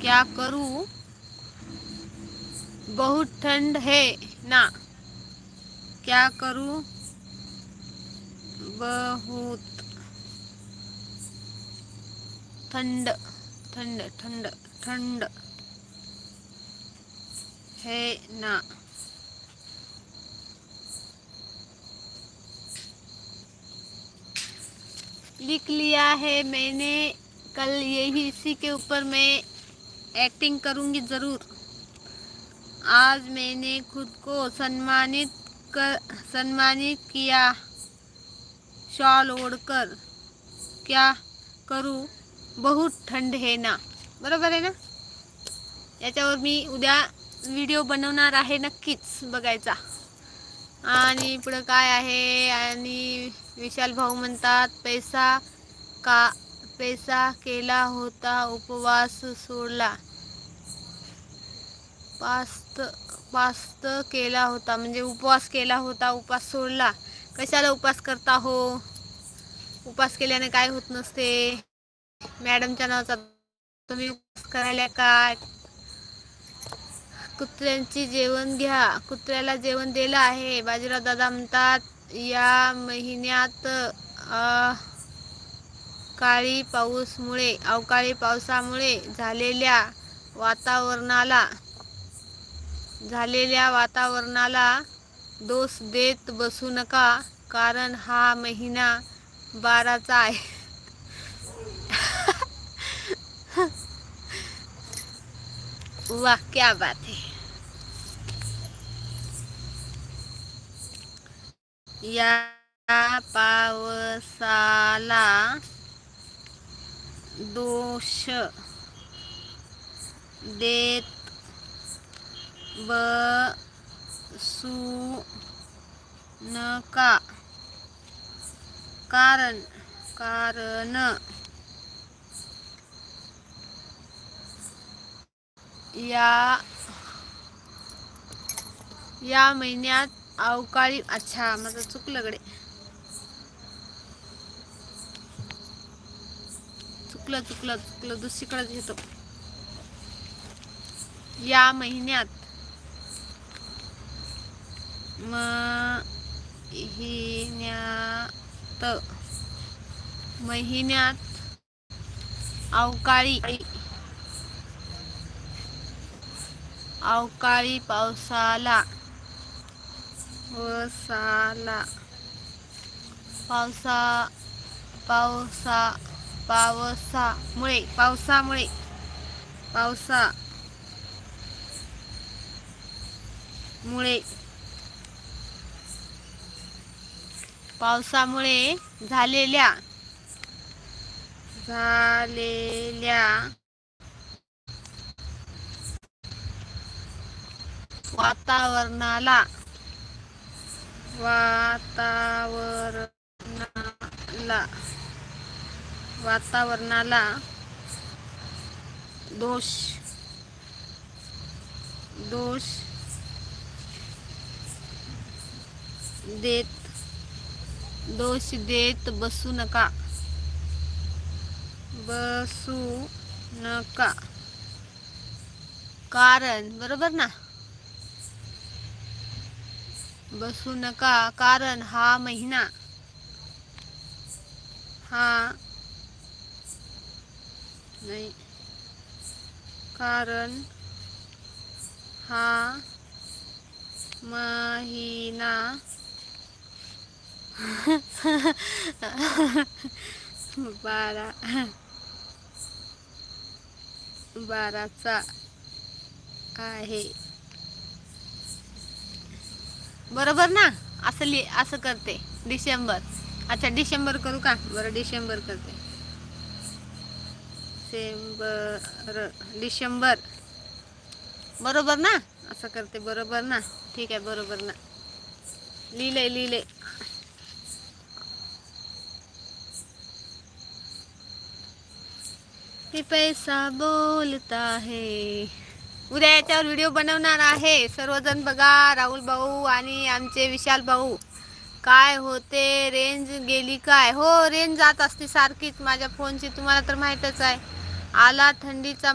क्या करूँ? बहुत ठंड है ना। क्या करूँ? बहुत थंड थंड थंड ठंड है ना। लिख लिया है मैंने, कल यही इसी के ऊपर मैं एक्टिंग करूंगी ज़रूर. आज मैंने खुद को सम्मानित कर सम्मानित किया. शॉल ओढ़कर. क्या करूं? बहुत थंड है ना? बरोबर आहे ना? याच्यावर मी उद्या व्हिडिओ बनवणार आहे नक्कीच बघायचा. आणि पुढं काय आहे? आणि विशाल भाऊ म्हणतात पैसा का पैसा केला होता उपवास सोडला. पास्त पास्त केला होता म्हणजे उपवास केला होता उपवास सोडला. कशाला उपवास करता हो? उपवास केल्याने काय होत नसते? मॅडमच्या नावाचा तुम्ही उपवास करायला काय? कुत्र्यांची जेवण घ्या. कुत्र्याला जेवण दिलं आहे. बाजीराव दादा म्हणतात या महिन्यात काळी पाऊसमुळे अवकाळी पावसामुळे झालेल्या वातावरणाला झालेल्या वातावरणाला दोष देत बसू नका कारण हा महिना बाराचा आहे. वा क्या बात है. या पावसाला दोष देत बसू नका कारण कारण. या या महिन्यात अवकाळी अच्छा माझं चुकलं कडे चुकलं चुकलं चुकलं दुसरीकडे घेतो. या महिन्यात. महिन्यात महिन्यात अवकाळी अवकाळी पावसाला वसाला पावसा पावसा पावसामुळे पावसामुळे पावसा मुळे पावसामुळे झालेल्या झालेल्या वातावरणाला वातावरणाला वातावरणाला दोष दोष देत दोष देत बसू नका. बसू नका. कारण बरोबर ना? बसू नका. कारण हा महिना हा नाही. कारण हा महिना बारा बाराचा आहे. बरोबर ना? असं लि असं करते. डिसेंबर. अच्छा डिसेंबर करू का? बरं डिसेंबर करते. डिसेंबर डिसेंबर. बरोबर ना? असं करते बरोबर ना? ठीक आहे बरोबर ना. लिहिले लिहिले. ते पैसा बोलता है. उद्या याच्यावर व्हिडिओ बनवणार आहे. सर्वजण बघा राहुल भाऊ आणि आमचे विशाल भाऊ. काय होते रेंज गेली काय? हो रेंज जात असते सारखीच. माझ्या फोनची तुम्हाला तर माहीतच आहे. आला थंडीचा